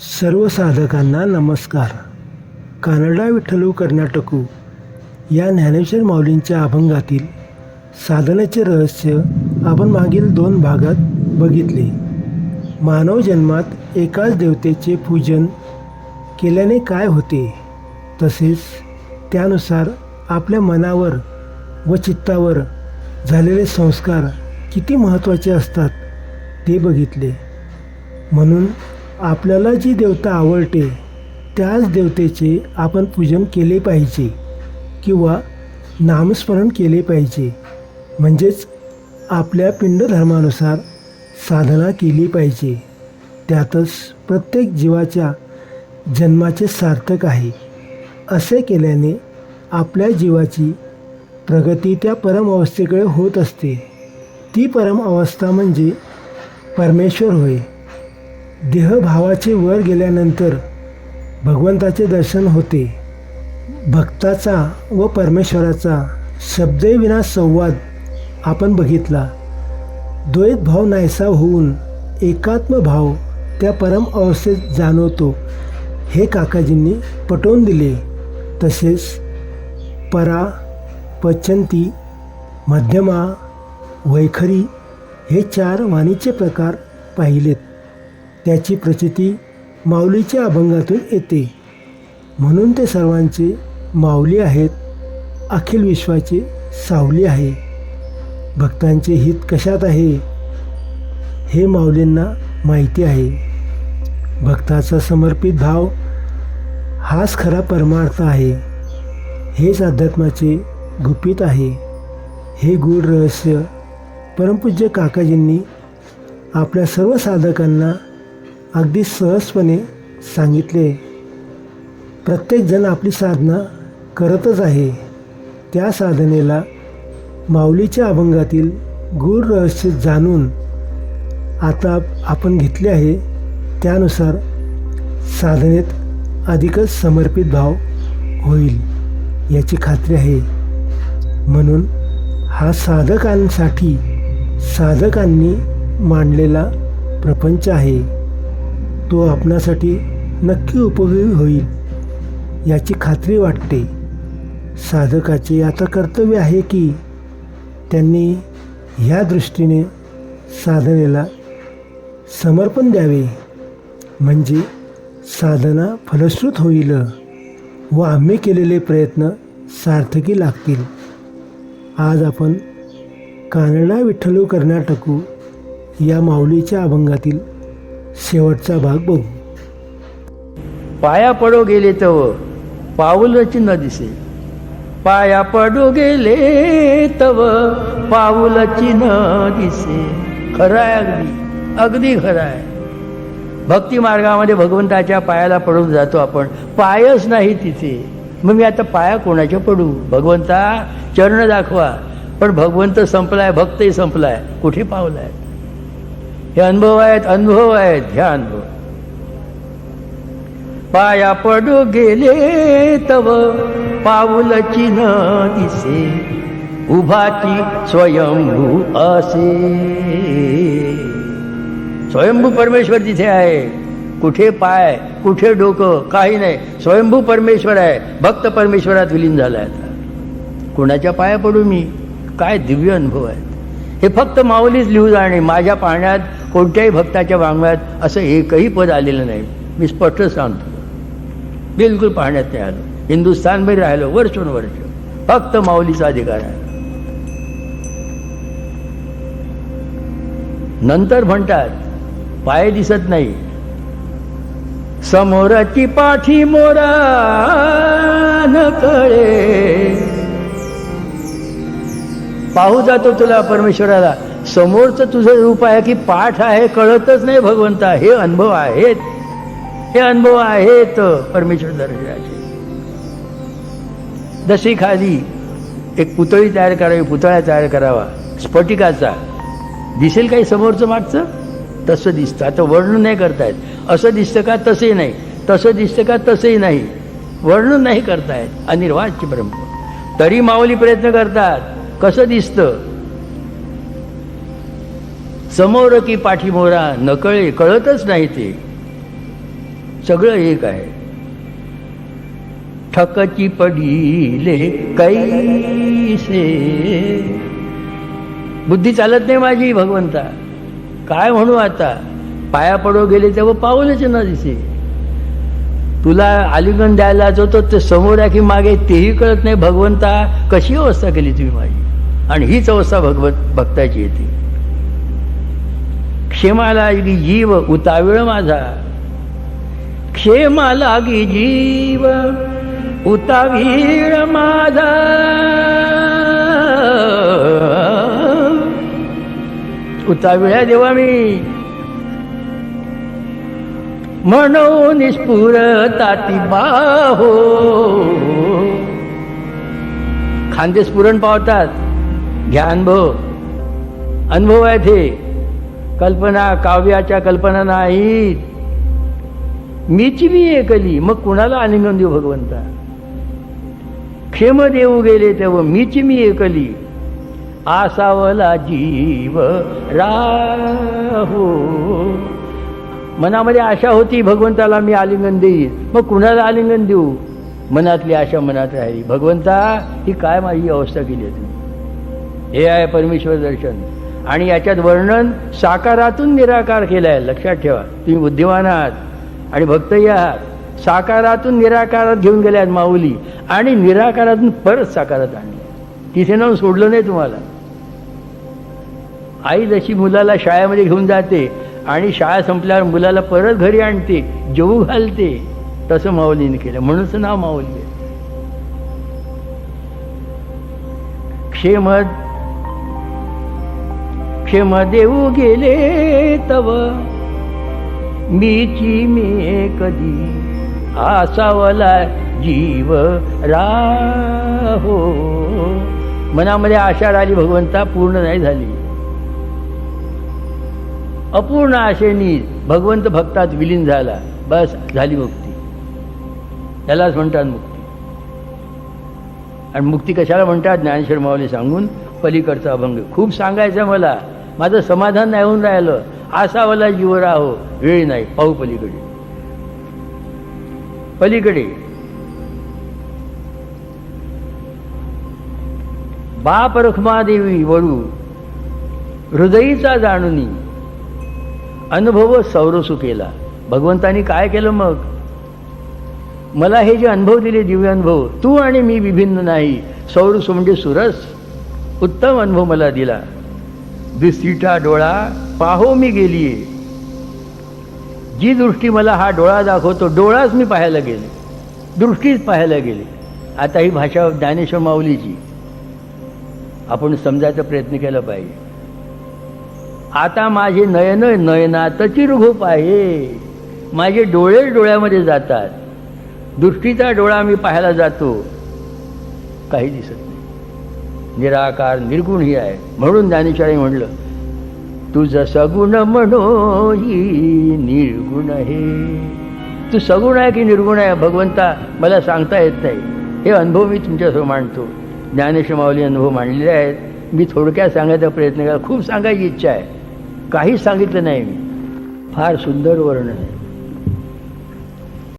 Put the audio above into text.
सर्व साधकांना नमस्कार. कानडा विठ्ठलू कर्नाटकू या ज्ञानेश्वर माऊलींच्या अभंगातील साधनेचे रहस्य आपण मागील दोन भागात बघितले. मानव जन्मात एकाच देवतेचे पूजन केल्याने काय होते? तसेच त्यानुसार आपल्या मनावर व चित्तावर झालेले संस्कार किती महत्त्वाचे असतात ते बघितले. म्हणून आपल्याला जी देवता आवडते त्याच देवतेचे आपण पूजन केले पाहिजे किंवा नामस्मरण केले पाहिजे. म्हणजेच आपल्या पिंडधर्मानुसार साधना केली पाहिजे. त्यातच प्रत्येक जीवाच्या जन्माचे सार्थक आहे. असे केल्याने आपल्या जीवाची प्रगती त्या परम अवस्थेकडे होत असते. ती परम अवस्था म्हणजे परमेश्वर होय. देहभावाचे वर गेल्यानंतर भगवंताचे दर्शन होते. भक्ताचा व परमेश्वराचा शब्देविना संवाद आपण बघितला. द्वैत भाव नाहीसा होऊन एकात्म भाव त्या परम अवस्थेत जाणवतो. हे काकाजींनी पटवून दिले. तसेच परा पचंती मध्यमा वैखरी हे चार वाणीचे प्रकार पाहिलेत. त्याची प्रचिती माऊलीच्या अभंगातून येते. म्हणून ते सर्वांचे माऊली आहेत अखिल विश्वाचे सावली आहे. भक्तांचे हित कशात आहे हे माऊलींना माहिती आहे. भक्ताचा समर्पित भाव हाच खरा परमार्थ आहे. हेच अध्यात्माचे गुपित आहे. हे गूढ रहस्य परमपूज्य काकाजींनी आपल्या सर्व साधकांना अगदी सहजपणे सांगितले. प्रत्येकजण आपली साधना करतच आहे. त्या साधनेला माऊलीच्या अभंगातील गूढ रहस्य जाणून आता आपण घेतले आहे. त्यानुसार साधनेत अधिकच समर्पित भाव होईल याची खात्री आहे. म्हणून हा साधकांसाठी साधकांनी मांडलेला प्रपंच आहे. तो आपणासाठी नक्की उपयोगी होईल याची खात्री वाटते. साधकाचे आता कर्तव्य आहे की त्यांनी ह्या दृष्टीने साधनेला समर्पण द्यावे. म्हणजे साधना फलश्रुत होईल व आम्ही केलेले प्रयत्न सार्थकी लागतील. आज आपण कानडा विठ्ठलू कर्नाटकू या माऊलीच्या अभंगातील शेवटचा भाग बघू. पाया पडो गेले तव पाऊलच न दिसे. पाया पडो गेले तव पाऊलची न दिसे. खरं आहे अगदी अगदी खरं आहे भक्ती मार्गामध्ये भगवंताच्या पायाला पडून जातो आपण. पायच नाही तिथे. मग मी आता पाया कोणाच्या पडू? भगवंता चरण दाखवा. पण भगवंत संपलाय भक्तही संपलाय. कुठे पावलाय? हे अनुभव आहेत अनुभव आहेत ह्या अनुभव. पाया पडू गेले तव पाऊलची न दिसे उभाची स्वयंभू असे. स्वयंभू परमेश्वर तिथे आहे कुठे पाय कुठे डोकं काही नाही. स्वयंभू परमेश्वर आहे भक्त परमेश्वरात विलीन झालाय आता. कुणाच्या पाया पडू मी? काय दिव्य अनुभव आहे. हे फक्त माऊलीच लिहू जाणे माझ्या पाहण्यात कोणत्याही भक्ताच्या वाङ्मयात असं एकही पद आलेलं नाही. मी स्पष्ट सांगतो. बिलकुल पाहण्यात नाही आलं. हिंदुस्थानमध्ये राहिलो वर्षोनवर्ष फक्त माऊलीचा अधिकार आहे. नंतर म्हणतात पाय दिसत नाही. समोराची पाठी मोरा न कळे. पाहू जातो तुला परमेश्वराला. समोरचं तुझं रूप आहे की पाठ आहे कळतच नाही भगवंता. हे अनुभव आहेत. हे अनुभव आहेत परमेश्वर दर्शनाचे. जशी खाली एक पुतळी तयार करावी पुतळा तयार करावा स्फटिकाचा. दिसेल काही समोरचं मागचं? तसं दिसतं. आता वर्णन नाही करतायत. असं दिसतं का? तसंही नाही. तसं दिसतं का? तसंही नाही. वर्णन नाही करतायत. अनिर्वाच्य ब्रह्म. तरी माऊली प्रयत्न करतात. कसं दिसतं? समोर की पाठीमोरा नकळे कळतच नाही ते. सगळं एक आहे. ठकची पडीले कैसे? बुद्धी चालत नाही माझी भगवंता. काय म्हणू आता? पाया पडो गेले तेव्हा पाऊलच ना दिसे. तुला आलिंगन द्यायला जो तो ते समोर आहे की मागे तेही कळत नाही भगवंता. कशी अवस्था केली तुम्ही माझी? आणि हीच अवस्था भगवत भक्ताची येते. क्षेमा लागी जीव उताविळ माझा. क्षेमा लागी जीव उतावीळ माझा. उताविळ्या देवा मी. म्हणून निष्पुर ताती बाहो. खांदे स्फुरण पावतात. घ्या अनुभव. अनुभव आहे ते कल्पना काव्याच्या कल्पना नाहीत. मीची मी एकली मग कुणाला आलिंगन देऊ भगवंता? क्षेम देऊ गेले तेव्हा मीची मी एकली आसावला जीव राहो. मनामध्ये आशा होती भगवंताला मी आलिंगन देईन. मग कुणाला आलिंगन देऊ? मनातली आशा मनात राहिली. भगवंता ही काय माझी अवस्था केली तुम्ही हे आहे परमेश्वर दर्शन. आणि याच्यात वर्णन साकारातून निराकार केलं आहे लक्षात ठेवा. तुम्ही बुद्धिमान आहात आणि भक्तही आहात. साकारातून निराकारात घेऊन गेले आहेत माऊली आणि निराकारातून परत साकारात आणली. तिथे नाव सोडलं नाही तुम्हाला. आई जशी मुलाला शाळेमध्ये घेऊन जाते आणि शाळा संपल्यावर मुलाला परत घरी आणते जेवू घालते तसं माऊलीने केलं. म्हणूनच नाव माऊली आहे. क्षेम क्षमा देऊ गेले तव. मीची मी कधी आसावला जीव राहो. मनामध्ये आशा राहिली भगवंता पूर्ण नाही झाली. अपूर्ण आशेनी भगवंत भक्तात विलीन झाला. बस झाली मुक्ती. त्यालाच म्हणतात मुक्ती. आणि मुक्ती कशाला म्हणतात? ज्ञानेश्वर माऊली सांगून पलीकडचा अभंग. खूप सांगायचं मला. माझं समाधान नाही होऊन राहिलं. आसावाला जीव राहो वेळ नाही. पाहू पलीकडे. पलीकडे. बाप रखमादेवी वळू हृदयीचा जाणूनी अनुभव सौरसू केला. भगवंतानी काय केलं मग? मला हे जे अनुभव दिले दिव्य अनुभव तू आणि मी विभिन्न नाही. सौरसू म्हणजे सुरस. उत्तम अनुभव मला दिला. दिसीटा डोळा पाहो मी गेलीये. जी दृष्टी मला हा डोळा दाखवतो डोळाच मी पाहायला गेले. दृष्टीच पाहायला गेले. आता ही भाषा ज्ञानेश्वर माऊलीची. आपण समजायचा प्रयत्न केला पाहिजे. आता माझे नयन नयनात चिरघोप आहे. माझे डोळे डोळ्यामध्ये जातात. दृष्टीचा डोळा मी पाहायला जातो. काही दिसत नाही. निराकार निर्गुण ही आहे. म्हणून ज्ञानेश्वरी म्हणलं तुझं सगुण म्हणो ही निर्गुण आहे. तू सगुण आहे की निर्गुण आहे भगवंता मला सांगता येत नाही. हे अनुभव मी तुमच्यासमोर मांडतो. ज्ञानेश्वर माऊली अनुभव मांडलेले आहेत. मी थोडक्यात सांगायचा प्रयत्न केला खूप सांगायची इच्छा आहे. काहीच सांगितलं नाही मी. फार सुंदर वर्णन आहे.